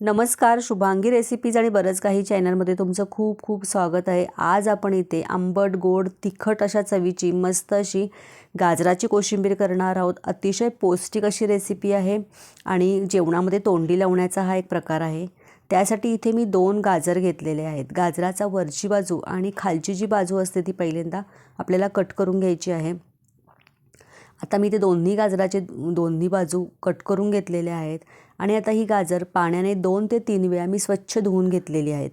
नमस्कार शुभांगी रेसिपीज आणि बरंच काही चॅनलमध्ये तुमचं खूप खूप स्वागत आहे. आज आपण इथे आंबट गोड तिखट अशा चवीची मस्त अशी गाजराची कोशिंबीर करणार आहोत. अतिशय पौष्टिक अशी रेसिपी आहे आणि जेवणामध्ये तोंडी लावण्याचा हा एक प्रकार आहे. त्यासाठी इथे मी दोन गाजर घेतलेले आहेत. गाजराचा वरची बाजू आणि खालची जी बाजू असते ती पहिल्यांदा आपल्याला कट करून घ्यायची आहे. आता मी ते दोन्ही गाजराचे दोन्ही बाजू कट करून घेतलेले आहेत आणि आता ही गाजर पाण्याने दोन ते तीन वेळा मी स्वच्छ धुवून घेतलेली आहेत.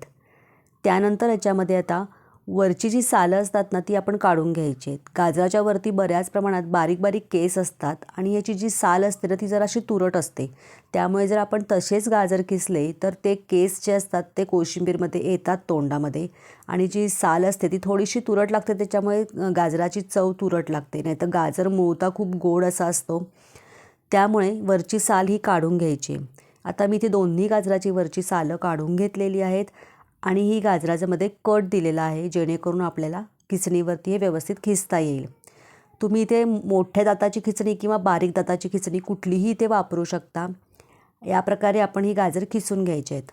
त्यानंतर याच्यामध्ये आता वरची जी सालं असतात ना ती आपण काढून घ्यायची आहेत. गाजराच्या वरती बऱ्याच प्रमाणात बारीक बारीक केस असतात आणि याची जी साल असते ना ती जराशी तुरट असते. त्यामुळे जर आपण तसेच गाजर किसले तर ते केस जे असतात ते कोशिंबीरमध्ये येतात तोंडामध्ये. आणि जी साल असते ती थोडीशी तुरट लागते त्याच्यामुळे गाजराची चव तुरट लागते. नाही तर गाजर मूळता खूप गोड असा असतो. त्यामुळे वरची साल ही काढून घ्यायची आता मी ती दोन्ही गाजराची वरची सालं काढून घेतलेली आहेत. आणि ही गाजराच्यामध्ये कट दिलेला आहे जेणेकरून आपल्याला खिचणीवरती हे व्यवस्थित खिचता येईल. तुम्ही इथे मोठ्या दाताची खिचणी किंवा बारीक दाताची खिचणी कुठलीही इथे वापरू शकता. या प्रकारे आपण ही गाजर खिसून घ्यायचे आहेत.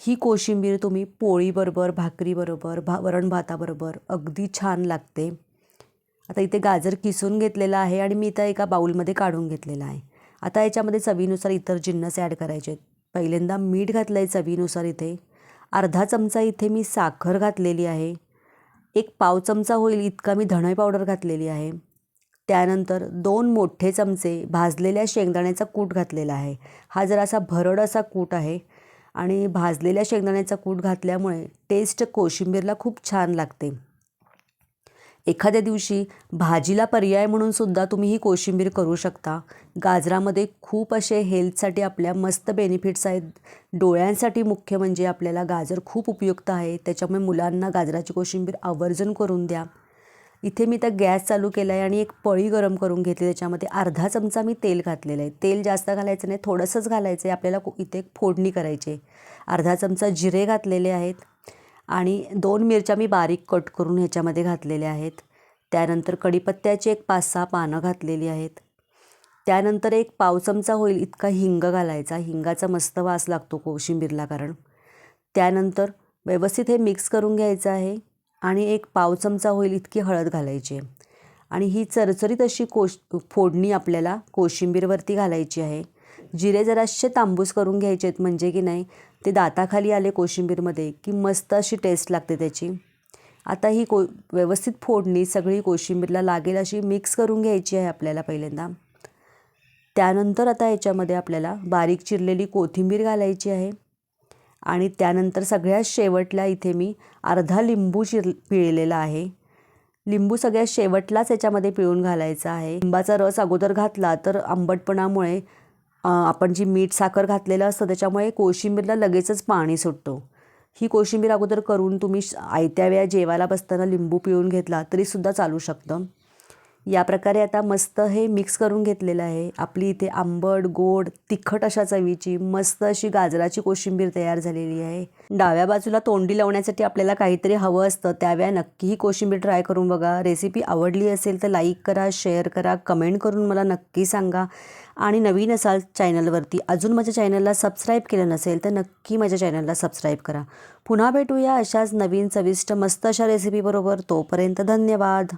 ही कोशिंबीर तुम्ही पोळीबरोबर भाकरीबरोबर भा वरण भाताबरोबर अगदी छान लागते. आता इथे गाजर किसून घेतलेला आहे आणि मी इथं एका बाऊलमध्ये काढून घेतलेला आहे. आता याच्यामध्ये चवीनुसार इतर जिन्नस ॲड करायचे आहेत. पहिल्यांदा मीठ घातलं आहे चवीनुसार इथे. अर्धा चमचा इथे मी साखर घातलेली आहे. एक पाव चमचा होईल इतका मी धणे पावडर घातलेली आहे. त्यानंतर दोन मोठे चमचे भाजलेल्या शेंगदाण्याचा कूट घातलेला आहे. हा जरासा भरड असा कूट आहे आणि भाजलेल्या शेंगदाण्याचा कूट घातल्यामुळे टेस्ट कोशिंबीरला खूप छान लागते. एखाद्या दिवशी भाजीला पर्याय म्हणून सुद्धा तुम्ही ही कोशिंबीर करू शकता. गाजरामध्ये खूप असे हेल्थसाठी आपल्या मस्त बेनिफिट्स आहेत. डोळ्यांसाठी मुख्य म्हणजे आपल्याला गाजर खूप उपयुक्त आहे. त्याच्यामुळे मुलांना गाजराची कोशिंबीर आवर्जून करून द्या. इथे मी त्या गॅस चालू केला आहे आणि एक पळी गरम करून घेतली. त्याच्यामध्ये अर्धा चमचा मी तेल घातलेलं आहे. तेल जास्त घालायचं नाही थोडंसंच घालायचं आहे. आपल्याला इथे फोडणी करायची आहे. अर्धा चमचा जिरे घातलेले आहेत. आणि दोन मिरच्या मी बारीक कट करून ह्याच्यामध्ये घातलेल्या आहेत. त्यानंतर कढीपत्त्याची एक पाच सहा पानं घातलेली आहेत. त्यानंतर एक पाव चमचा होईल इतका हिंग घालायचा. हिंगाचा मस्त वास लागतो कोशिंबीरला कारण. त्यानंतर व्यवस्थित हे मिक्स करून घ्यायचं आहे आणि एक पाव चमचा होईल इतकी हळद घालायची आहे. आणि ही चरचरीत अशी कोश फोडणी आपल्याला कोशिंबीरवरती घालायची आहे. जिरे जराशे तांबूस करून घ्यायचे आहेत म्हणजे की नाही ते दाताखाली आले कोशिंबीरमध्ये की मस्त अशी टेस्ट लागते त्याची. आता ही को व्यवस्थित फोडणी सगळी कोशिंबीरला लागेल अशी मिक्स करून घ्यायची आहे आपल्याला पहिल्यांदा. त्यानंतर आता याच्यामध्ये आपल्याला बारीक चिरलेली कोथिंबीर घालायची आहे. आणि त्यानंतर सगळ्यात शेवटला इथे मी अर्धा लिंबू चिर पिळलेला आहे. लिंबू सगळ्यात शेवटलाच याच्यामध्ये पिळून घालायचा आहे. लिंबाचा रस अगोदर घातला तर आंबटपणामुळे आपण जी मीठ साखर घातलेलं असतं त्याच्यामुळे कोशिंबीरला लगेचच पाणी सुटतो. ही कोशिंबीर अगोदर करून तुम्ही आयत्या वेळा जेवायला बसताना लिंबू पिळून घेतला तरीसुद्धा चालू शकतं. या प्रकारे आता मस्त हे मिक्स करून घेतलेलं आहे. आपली इथे आंबट गोड तिखट अशा चवीची मस्त अशी गाजराची कोशिंबीर तयार झालेली आहे. डाव्या बाजूला तोंडी लावण्यासाठी आपल्याला काहीतरी हवं असतं त्यावेळा नक्की ही कोशिंबीर ट्राय करून बघा. रेसिपी आवडली असेल तर लाईक करा शेअर करा कमेंट करून मला नक्की सांगा. आणि नवीन असाल चॅनलवरती अजून माझ्या चॅनलला सबस्क्राईब केलं नसेल तर नक्की माझ्या चॅनलला सबस्क्राईब करा. पुन्हा भेटूया अशाच नवीन चविष्ट मस्त अशा रेसिपीबरोबर तोपर्यंत धन्यवाद.